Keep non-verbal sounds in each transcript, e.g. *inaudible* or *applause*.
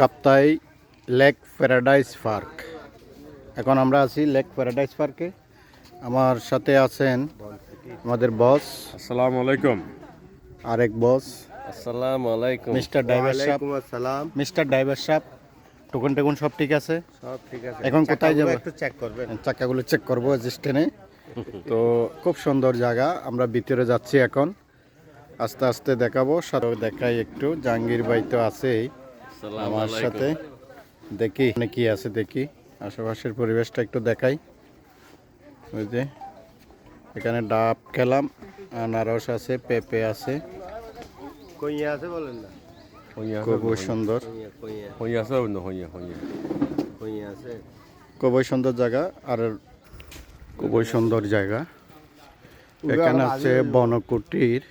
Kaptai lake paradise park. এখন আমরা আছি লেক প্যারাডাইস পার্কে। আমার সাথে আছেন আমাদের বস। আসসালামু আলাইকুম। আরেক বস। আসসালামু আলাইকুম। মিস্টার ড্রাইভার সাহেব। আসসালাম। মিস্টার ড্রাইভার সাহেব টোকন টেকন সব ঠিক আছে? সব ঠিক আছে। এখন কোথায় যাব? একটু চেক করবেন। চাকাগুলো চেক করব স্টেনে তো খুব সুন্দর জায়গা। আমরা ভিতরে যাচ্ছি এখন। আস্তে আস্তে দেখাবো। সাথে দেখাই একটু। জাহাঙ্গীর ভাই তো আছেই। আমার সাথে দেখি এখানে কি আছে দেখি। আশেপাশের পরিবেশটা একটু দেখাই। ওই যে এখানে ডাব খেলাম আনারস আছে পেঁপে আছে। কইয়া আছে বলেন না। হইয়া খুবই সুন্দর। হইয়া আছে হইয়া হইয়া কইয়া। আছে। খুবই সুন্দর জায়গা আর খুবই সুন্দর জায়গা। এখানে আছে বনকুটির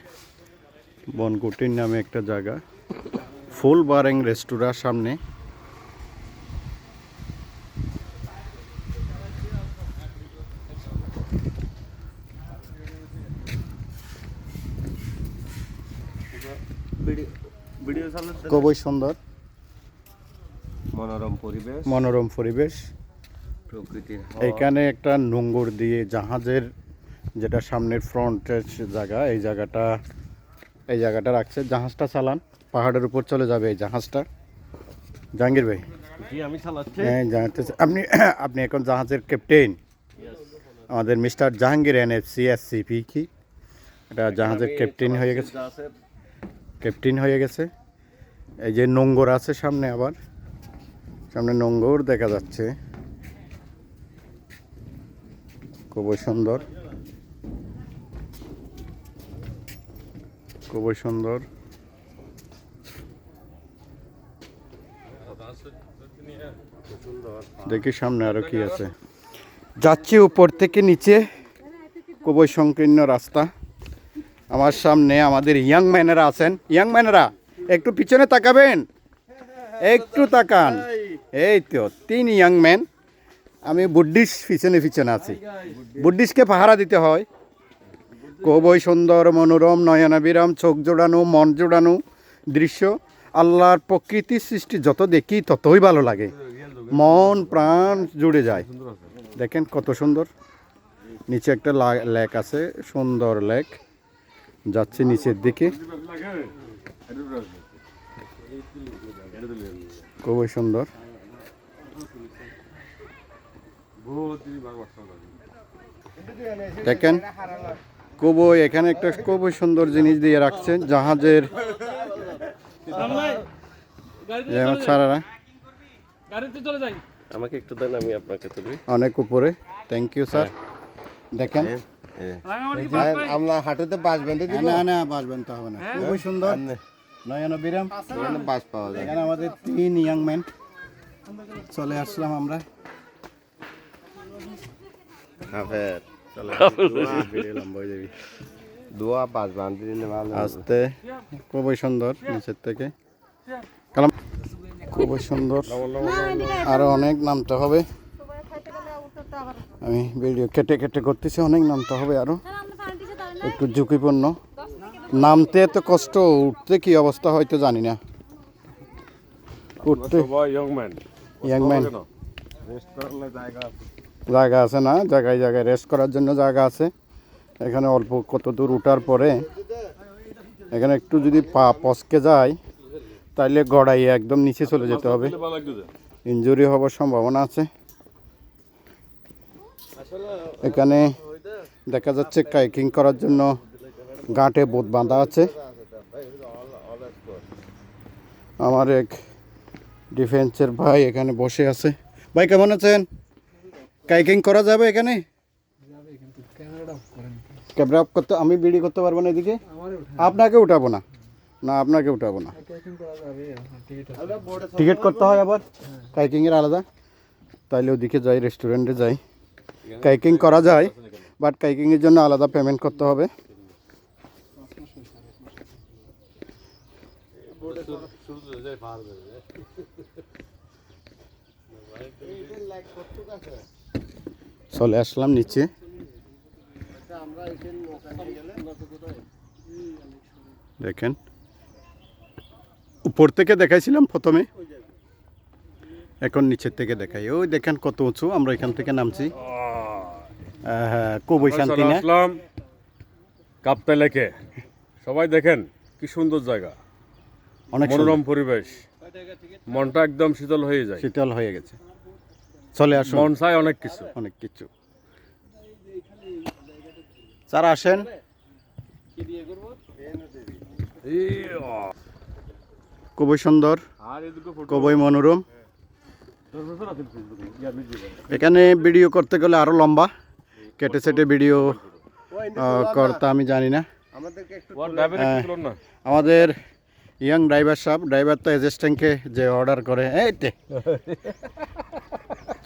বনকুটির নামে একটা জায়গা। ফুল বারেং রেস্টুরার সামনে। খুবই সুন্দর। মনোরম পরিবেশ। মনোরম পরিবেশ। প্রকৃতির এখানে একটা নোঙ্গর দিয়ে জাহাজের যেটা সামনের ফ্রন্টের জায়গা এই জায়গাটা এই জায়গাটা রাখছে। জাহাজটা চালান। পাহাড়ের উপর চলে যাবে এই জাহাজটা। জাহাঙ্গীর ভাই। আমি হ্যাঁ আপনি *coughs* আপনি এখন জাহাজের ক্যাপ্টেন আমাদের mister Jahangir N F C S CP কি? এটা জাহাজের ক্যাপ্টেন হয়ে গেছে। ক্যাপ্টেন হয়ে গেছে। এই যে নোঙ্গর আছে সামনে আবার। সামনে নোঙ্গর দেখা যাচ্ছে। খুবই সুন্দর। খুবই সুন্দর। দেখি সামনে আরও কি আছে। যাচ্ছি উপর থেকে নিচে, খুবই সংকীর্ণ রাস্তা। আমার সামনে আমাদের ইয়াং ম্যানেরা আছেন। ইয়াং ম্যানেরা, একটু পিছনে তাকাবেন? একটু তাকান। এই তো, তিন ইয়াং ম্যান। আমি বুদ্ধিস পিছনে পিছনে আছি। বুদ্ধিসকে পাহারা দিতে হয়। খুবই সুন্দর, মনোরম, নয়নাবিরাম, চোখ জোড়ানো, মন জোড়ানো দৃশ্য। আল্লাহর প্রকৃতির সৃষ্টি যত দেখি ততই ভালো লাগে। মন, প্রাণ জুড়ে যায়। দেখেন কত সুন্দর। নিচে একটা লেক আছে, সুন্দর লেক। যাচ্ছে নিচের দিকে। খুবই সুন্দর। দেখেন, খুবই এখানে একটা খুবই সুন্দর জিনিস দিয়ে রাখছেন, জাহাজের আমাকে একটু দেন আমি আপনাকে তুলি। অনেক উপরে। থ্যাংক ইউ স্যার দেখেন। আমরা হাঁটুতে বাস বেঁধে দিব। না না বাসবেন তো হবে না। খুবই সুন্দর। নয়ন বিরাম এখানে বাস পাওয়া যায়। এখানে আমাদের তিন ইয়াং ম্যান চলে আসলাম আমরা। হাফের চলে লম্বা হয়ে যাবে। দোয়া বাস বাঁধতে দিলে ভালো। আস্তে। খুবই সুন্দর নিচের থেকে। কালাম খুবই সুন্দর। আরও অনেক নামতে হবে। আমি ভিডিও কেটে কেটে করতেছি অনেক নামতে হবে আরও। একটু ঝুঁকিপূর্ণ। নামতে এত কষ্ট উঠতে কি অবস্থা হয়তো জানি না। উঠতে সবাই young man young man rest করলে জায়গা জায়গা আছে না? জায়গায় জায়গায় রেস্ট করার জন্য জায়গা আছে। এখানে অল্প কত দূর উঠার পরে এখানে একটু যদি পা পচকে যায় তাহলে গড়াইয়ে একদম নিচে চলে যেতে হবে। ইনজুরি হওয়ার সম্ভাবনা আছে। এখানে দেখা যাচ্ছে কাইকিং করার জন্য গাঁটে বোট বাঁধা আছে। আমার এক ডিফেন্সের ভাই এখানে বসে আছে। ভাই, কেমন আছেন? কাইকিং করা যাবে এখানে? ক্যামেরা অফ করতে আমি বিড়ি করতে পারব না এদিকে? আপনাকে উঠাবো না। না আপনাকে উঠাবো না। টিকিট করতে হয় আবার? কাইকিং এর আলাদা? তাইলে ওদিকে যাই রেস্টুরেন্টে যাই। কাইকিং করা যায় বাট কাইকিং এর জন্য আলাদা পেমেন্ট করতে হবে। চলে আসলাম নিচে। দেখেন। উপর থেকে দেখাইছিলাম প্রথমে। এখন নিচের থেকে দেখাই। ওই দেখেন কত উঁচু আমরা এখান থেকে নামছি। আহ, কবই শান্তি না? কাপ্তাই লেকে। সবাই দেখেন কি সুন্দর জায়গা। অনেক মনোরম পরিবেশ। মনটা একদম শীতল হয়ে যায়। শীতল হয়ে গেছে। চলে আসুন। মন চায় অনেক কিছু। অনেক কিছু। স্যার আসেন। খুবই সুন্দর খুবই মনোরম। এখানে ভিডিও করতে গেলে আরও লম্বা কেটে সেটে ভিডিও করতে আমি জানি না। একটু আমাদের ইয়াং ড্রাইভার সাহেব ড্রাইভার তো অ্যাসিস্ট্যান্টকে যে অর্ডার করে এই তে।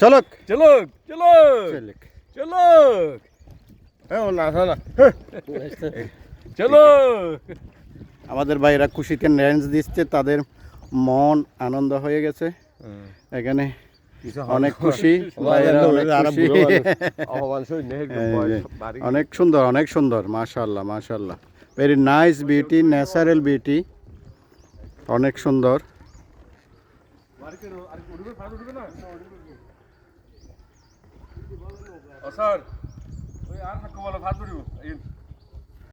চলো চলো চলো চলো হ্যাঁ ও না শোনো না চলো। আমাদের ভাইরা খুশিতে রেঞ্জ দিচ্ছে তাদের মন আনন্দ হয়ে গেছে। এখানে অনেক খুশি অনেক সুন্দর অনেক সুন্দর মাশাল্লাহ মাশাল্লাহ very nice beauty natural beauty অনেক সুন্দর। স্যার। ওই আর থাকো বলো ভাত ধরিব